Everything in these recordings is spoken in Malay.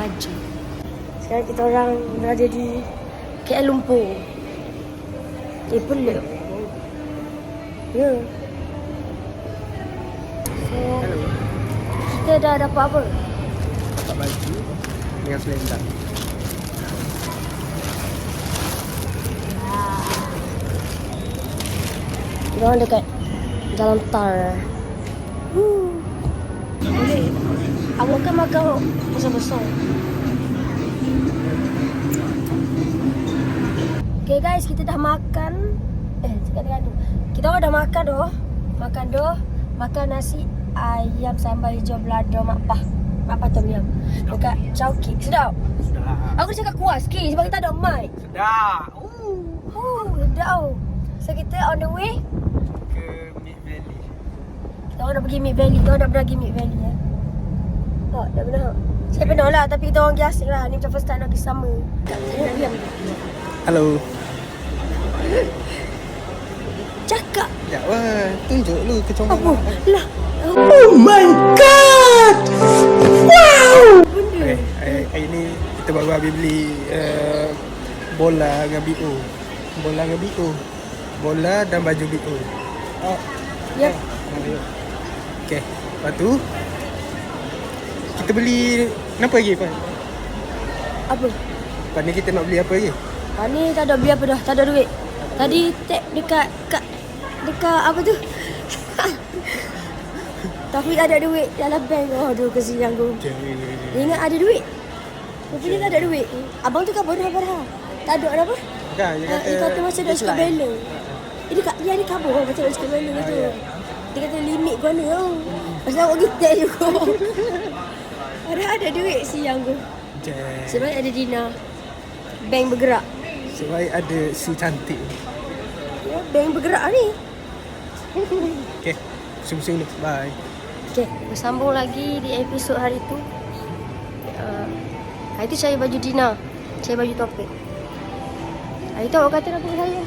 Raja. Sekarang kita orang berada di KL Lumpur. Eh, pelik. Ya. So, kita dah dapat apa? Dapat baju dengan selendang. Kita orang dekat Jalan Tar. Woo. Boleh. Awak kan makan besar-besar. Okay guys, kita dah makan. Eh, cakap dengan tu. Kita orang dah makan doh. Makan doh. Makan nasi ayam sambal hijau belado mak pah. Mak pah tom yum. Dekat Chowkee. Sedap. Sedap. Aku cakap kuat sikit sebab kita ada mic. Sedap. Uh. Sedap. So kita on the way Ke Mid Valley. Kita orang dah pergi Mid Valley. Kita orang dah pergi Mid Valley ya. Oh, dah pernah. Saya pernah lah tapi kita orang asing lah. Ni macam first time nak sama. Saya diam. Halo. Cakap. Ya, wah, tunjuk lu Apa? kecomberan. Lah. Oh my god! Wow! Benda. Okay, hari, hari ni kita baru habis beli uh, bola dengan BO. Bola dengan BO. Bola dan baju BO. Oh. Yep. Okay. Lepas tu kita beli kenapa lagi Pan? Apa? Pan ni kita nak beli apa lagi? Ha, ni tak ada beli apa dah. Tak ada duit. Tadi tap dekat kat dekat apa tu? Taufik ada duit dalam bank. Oh, aduh kesian aku. Dia ingat ada duit. Rupanya tak ada duit. Abang tu kabur dah dah. Tak ada apa? Kan, dia Ah, kata, dia kata macam nak suka balance. Eh, dia, kat- dia ni kabur kan macam nak suka balance Ah, kata. ya. Dia kata limit kau ni tau. Pasal awak kita juga. ada ada duit siang tu. Jam. Sebab ada Dina. Bank bergerak. Sebaik ada si cantik. Ya, bank bergerak ni. Okay. Pusing-pusing dulu. Bye. Okay, bersambung lagi di episod hari tu. Uh, hari tu saya baju Dina. Saya baju topik. Hari tu awak kata nak pergi saya.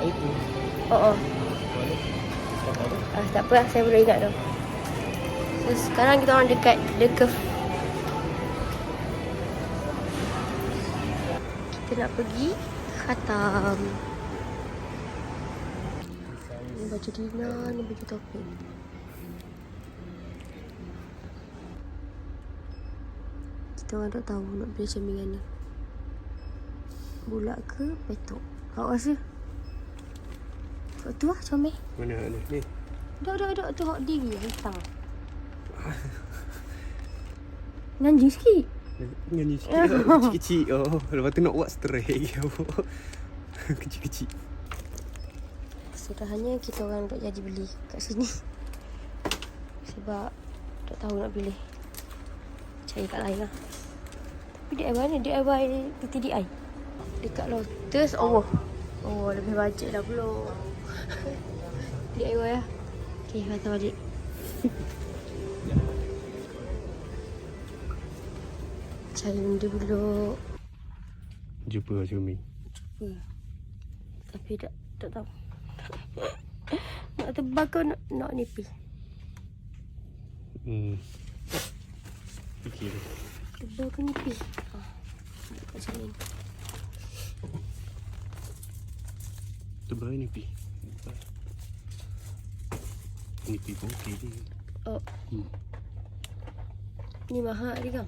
Hari tu. Oh, oh. Ah, tak apa lah, saya boleh ingat tu. So, sekarang kita orang dekat The Curve. Kita nak pergi Khatam. Baju Dina, ni baju topik. Kita orang tak tahu nak beli cermin ni. Bulat ke petok? Awak rasa? Kat tu lah comel. Mana mana ni? Duduk, duduk, duduk. Tu diri yang hitam. Nanjing sikit. Ni sikit lah. Kecil-kecil. Oh, lepas tu nak buat straight. Kecil-kecil. Sudahnya kita orang tak jadi beli kat sini. Sebab tak tahu nak pilih. Cari kat lain lah. Tapi DIY ni DIY TTDI. Dekat Lotus. Oh. Oh, lebih bajet lah pula. DIY lah. Okay, hantar balik. Benda dulu. Jumpa Syumi. Hmm. Tapi tak tak tahu. nak tebak ke nak, nak nipi? Hmm. Fikir. Tebak ke nipi? Ah, macam ni. Tebal ni pi. Ni pi pun okey ni. Oh, Hmm. Ni mahal ni kan?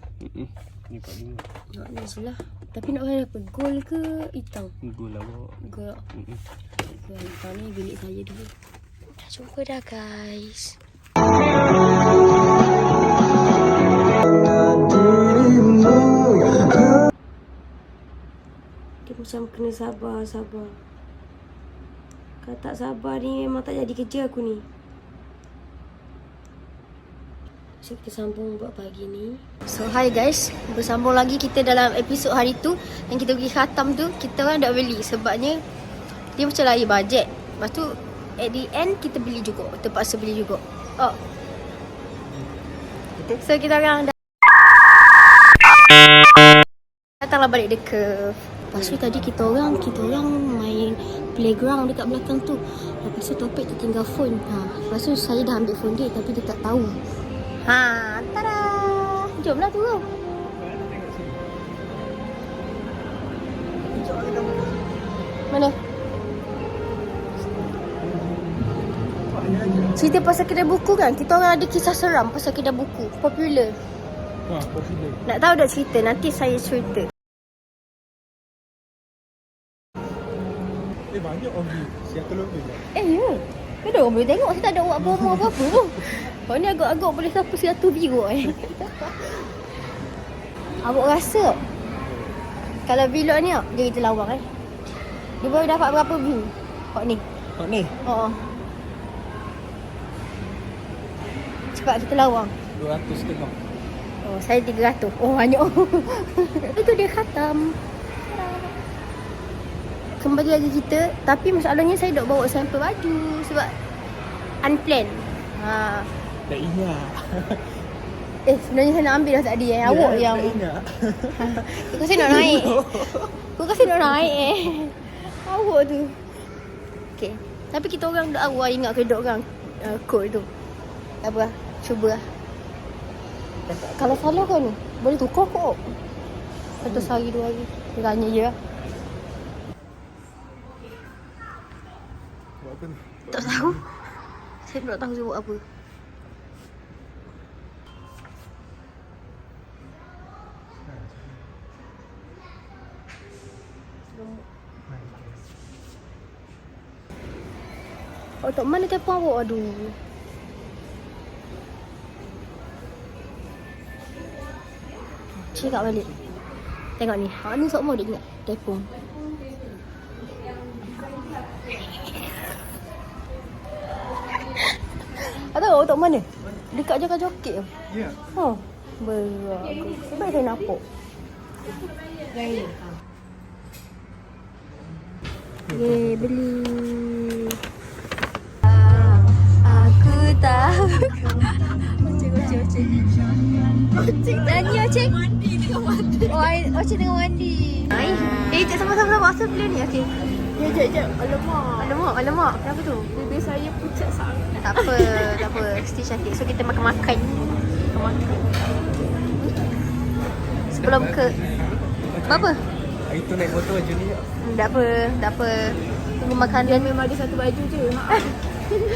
Ni pak lima. Nak ni je lah. Tapi nak warna apa? Gold ke hitam? Gol lah bawa. Gold. Gold hitam ni bilik saya dulu. Dah jumpa dah guys. Dia macam kena sabar, sabar. Kalau tak sabar ni memang tak jadi kerja aku ni. So kita sambung buat pagi ni. So hi guys, bersambung lagi kita dalam episod hari tu yang kita pergi khatam tu, kita orang dah beli sebabnya dia macam lari bajet. Lepas tu at the end kita beli juga, terpaksa beli juga. Oh. So kita orang dah datanglah balik the curve. Lepas tu tadi kita orang kita orang main playground dekat belakang tu. Lepas tu topik tertinggal phone. Ha, lepas tu saya dah ambil phone dia tapi dia tak tahu. Ha, tada. Jomlah tu. Mana? Cerita pasal kedai buku kan? Kita orang ada kisah seram pasal kedai buku. Popular. Ha, popular. Nak tahu dah cerita? Nanti saya cerita. Eh, banyak orang di siapa Eh, ya. Dah orang boleh tengok. Saya tak ada buat promo apa-apa pun. Kau ni agak-agak boleh sampai 100 view eh. Abang rasa kalau vlog ni dia kita lawang eh. Dia baru dapat berapa view? Kau ni. Oh, ni. Oh. Cepat kita lawang. 200 tengok. Oh, saya 300. Oh, banyak. Itu dia khatam. Kembali lagi kita. Tapi masalahnya saya dok bawa sampel baju. Sebab unplanned. Ha. Tak ingat. Eh, sebenarnya saya nak ambil dah tadi eh. Awak Ya, yang... Tak ingat. Kau kasi nak naik. Kau kasi nak naik eh. Awak tu. Okay. Tapi kita orang dah awal ingat ke dok orang uh, code tu. Tak apa lah. Cuba lah. Kalau salah kan boleh tukar kok. Satu sehari dua hari. Tanya je lah. Buat apa ni? Tak tahu. Saya tak tahu dia buat apa. Oh, tak mana telefon awak? Aduh. Cakap balik. Tengok ni. Ha ni semua dia ingat telefon. Atau awak tak mana? Dekat joget-joget tu. Ya. Oh. Beragu. Sebab saya nampak. Ye, beli. Aku tahu. Ocek, ocek, ocek. Ocek nyanyi, ocek. Mandi tengah mandi. Oh, I- ocek tengah mandi. Hai. Eh, cik sama-sama sama. Asal beli ni? Okey. Ya, jap, jap. Alamak. Alamak, alamak. Kenapa tu? Bibir saya pucat sangat. Tak apa, apa. Mesti cantik. So, kita makan-makan. Sebelum ke... Apa? Hari tu naik motor macam ni. Hmm, tak apa, tak apa. Tunggu makan Dia dia. memang ada satu baju je.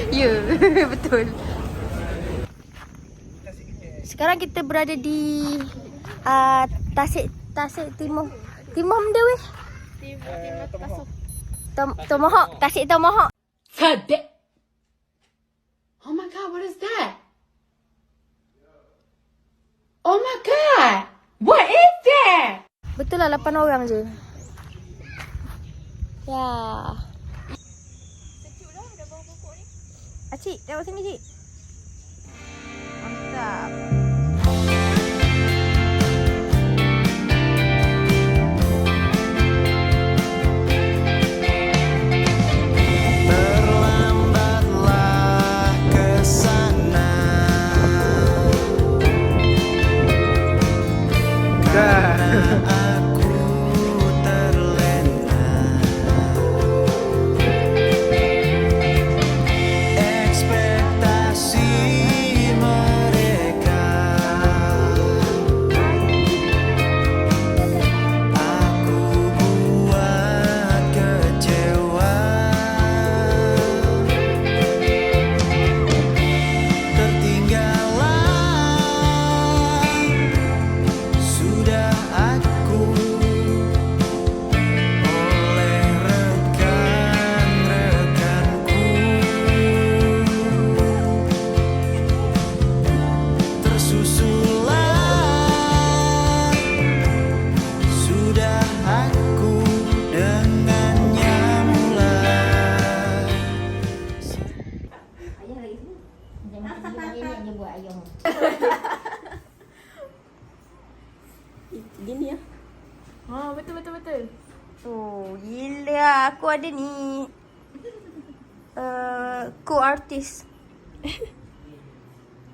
Ya, betul. Sekarang kita berada di uh, Tasik Tasik Timur. Timur mana weh? Tom Tomahawk, Tasik Tomahawk. Fadek. Oh my god, what is that? Oh my god. What is that? Betul lah 8 orang je. Ya. Acik, tengok sini cik. Mantap. Ada ni. Uh, co-artist.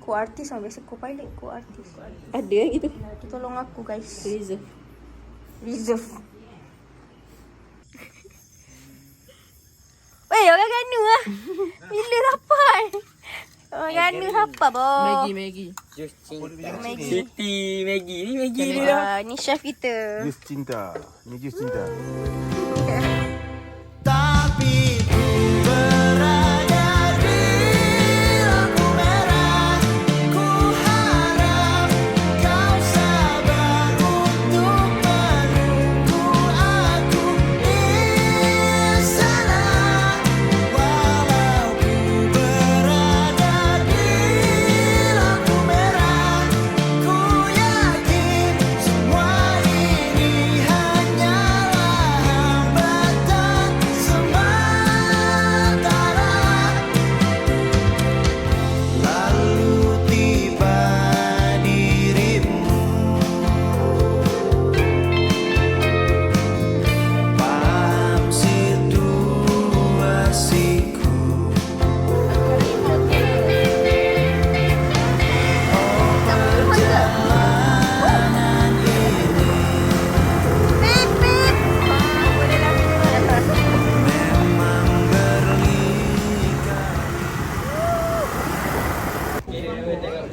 co-artist lah biasa co-pilot, co-artist. Ada gitu. Tolong aku guys. Reserve. Reserve. Weh, orang Ganu lah. Bila dapat? Orang Ganu apa boh? Maggi Maggi. Maggi. Siti Maggi ni Maggi Ah, ni chef kita. Jus cinta. Ni jus cinta.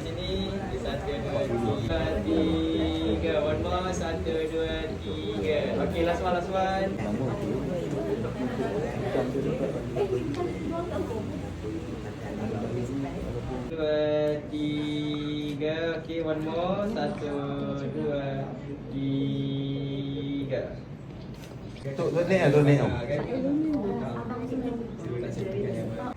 sini Satu, dua, tiga One more, satu, dua, tiga. Okay, last one, last one. Dua, tiga Okay, one more. Satu, dua, tiga. Tuk, tuk, tuk, tuk, tuk, tuk, tuk, tuk, tuk, tuk,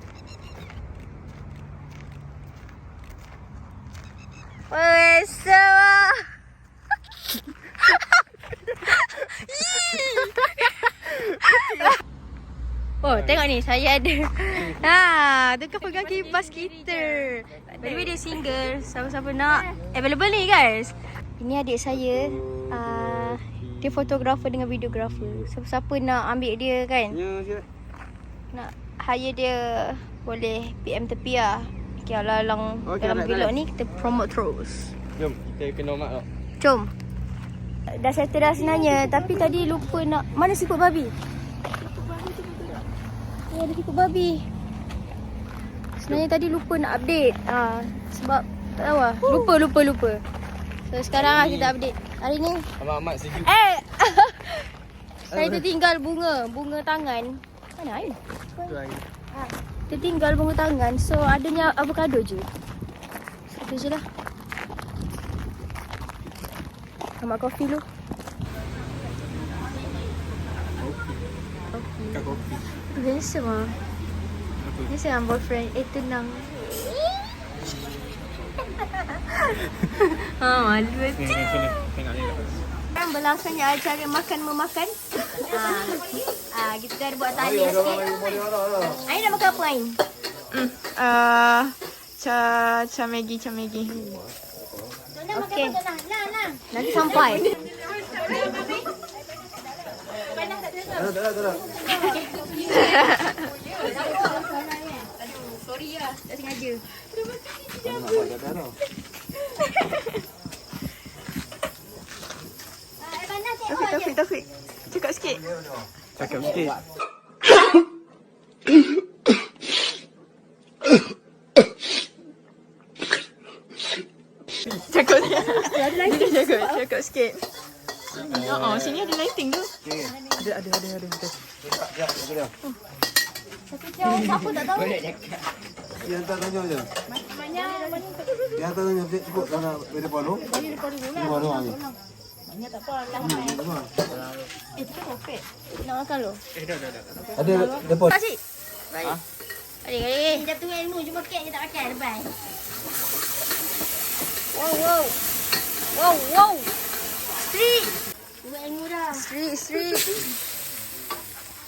sama. Oh, tengok ni, saya ada. Ha, tu kan pegang kipas kita. By the way, dia single. Siapa-siapa nak, available ni guys. Ini adik saya. Uh, dia fotografer dengan videografer. Siapa-siapa nak ambil dia kan? Nak hire dia, boleh PM tepi lah. Okay, alang-alang Okay, dalam alright, vlog alright. ni kita promote terus. Jom, kita kena mak tau. Jom. Dah settle dah sebenarnya tapi tadi lupa nak mana siput babi? Ya ada siput babi. Sebenarnya tadi lupa nak update. Ah sebab tak tahu lah. Lupa lupa lupa. So sekarang lah kita update. Hari ni Amat-amat sejuk. eh saya tertinggal bunga, bunga tangan. Mana air? Tu air. Tertinggal bunga tangan. So adanya avocado je. Satu je lah. Sama kopi dulu. Kat kopi. Biasa mah. Biasa dengan boyfriend. Eh tenang. ha, malu sini. Tengok ni. Sekarang berlangsungnya acara makan memakan. Ha, ha, kita dah ada buat talian sikit. Ain nak makan apa Ain? Uh, cha cha Maggi, cha Maggi. Okey. Nanti sampai. Aduh, sorry lah. Tak sengaja. Taufik, Taufik, Taufik. Cakap sikit. Cakap sikit. Cakap. Dia cakap, cakap sikit. Oh, oh, sini ada lighting tu. Ada, ada, ada, ada. ada. Siapa tak tahu? Yang tak tanya je. Yang tak tanya dia ikut dalam dari depan tu. Dari depan tu. Di mana ni? Eh, tu kopek. Nak makan lo? Ada depan. Kasih. Baik. Adik, adik. Kita tunggu ilmu cuma kek je tak pakai lepas. Wow, wow. Wow, wow. Street. Tunggu ilmu dah. Street, street.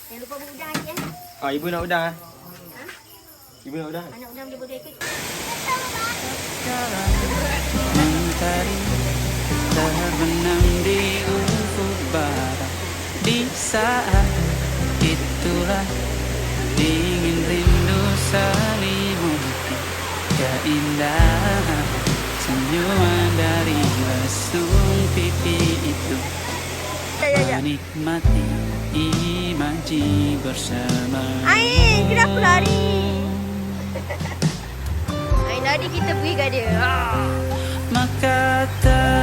Jangan lupa berudang lagi eh. Ah, ibu nak udang ah. Ibu nak udang. Anak udang dia boleh ikut. Mentari terbenam di ufuk barat Di saat itulah dingin rindu selimuti Keindahan senyuman dari lesung pipi itu Menikmati imaji bersama Ain, kenapa lari? Ain lari kita pergi kat dia. Ah. maka terimalah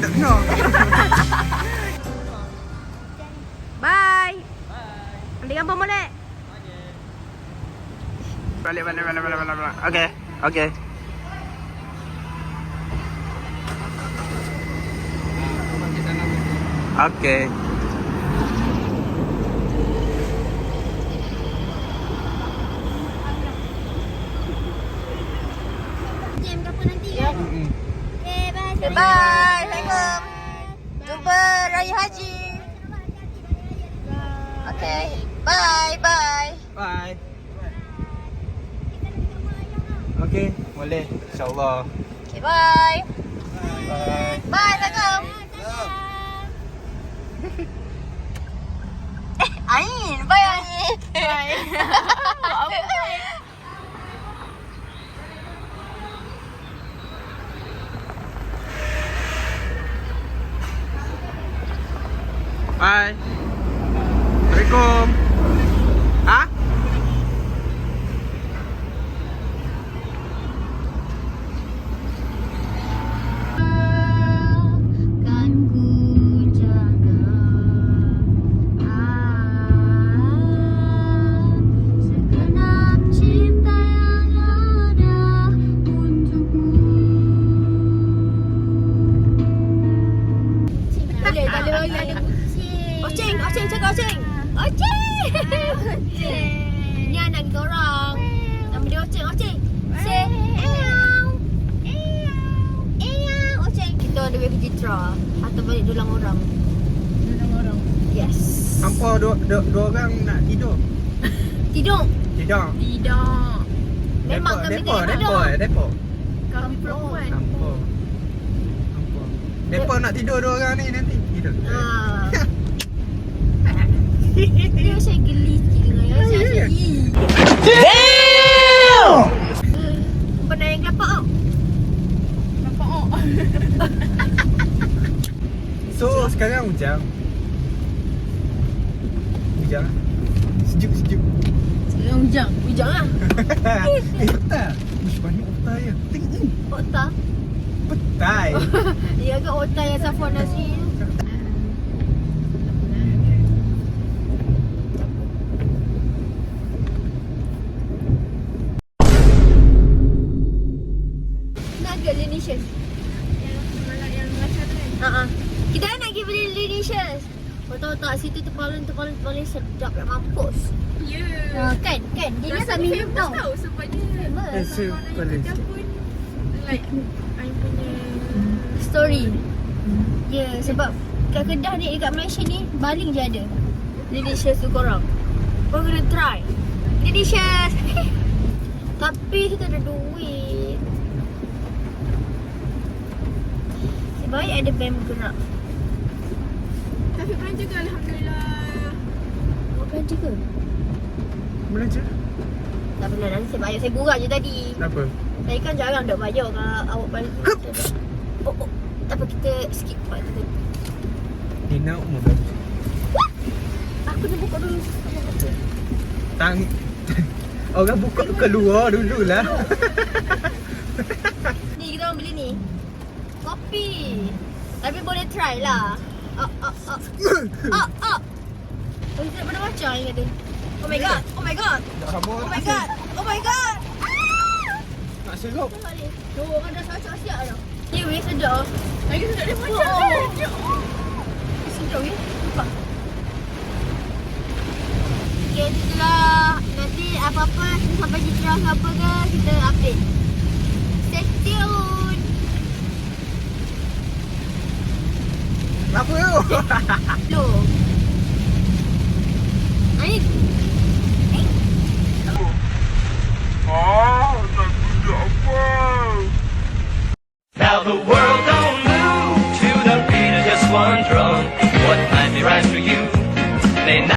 untukmu Nah, ni tak dengar. Bye. Ambil gambar molek. Balik, balik, balik, balik, balik. balik. Okay, okay. Okay. Jam kapan nanti kan? Okay, bye. Bye. Assalamualaikum. Jumpa Raya Haji. Okay. Bye, bye. Bye. Okay, boleh. InsyaAllah. Okay, bye. Bye. Bye, Assalamualaikum. eh, Ain. Bye, Ain. Bye. Bye. Assalamualaikum. Dua, dua, dua orang nak tidur. Tidur Tidak. Tidak. Memang kami depo, depo, tidur depo. Kami perempuan. Hampa. Hampa. Depo nak tidur dua orang ni nanti. Tidur. Ah. Dia macam geli sikit dengan yang macam ya. Damn! Pernah yang kelapa tau Nampak oh. So sekarang hujan. Hujan. Sejuk sejuk. Sekarang hujang. Hujang lah. eh tak. Ush banyak otai ya. Tengok ni. Otak Petai. Dia agak otak yang Safwan Nazri tu Nak ke Linicious? Uh-uh. Kita nak pergi beli Linicious Kau tahu tak situ tu paling tu paling paling sedap nak mampus. Ya. uh, Kan? Kan? Dia ni tak minum tau. tahu sebab dia boleh. dia pun like I punya Story. Ya yeah, sebab kat Kedah ni dekat Malaysia ni Baling je ada. Delicious tu korang. Korang kena try. Delicious Tapi kita ada duit. Sebaik ada band bergerak Belanja ke Alhamdulillah. Belanja ke? Belanja? Tak pernah nanti saya bayar Saya gurau je tadi Kenapa? Saya kan jarang dok bayar kalau awak belanja Oh oh Tak apa kita skip part tu Dina umur berapa? Aku nak buka dulu Tang Orang buka keluar dulu lah Ni kita orang beli ni Kopi Tapi boleh try lah Oh kita pernah baca ni kata Oh my god Oh my god Oh my god Oh my god. Nak serup Tengok balik. Tu orang dah sacak siap dah. Ni weh sedap Lagi sedap dia macam Oh. oh. Sedap weh. Nampak? Okay itu je lah Nanti apa-apa Sampai Citra ke apa ke Kita update Kenapa tu? Hello. Ain. Now the world don't move to the beat of just one drum. What might be right for you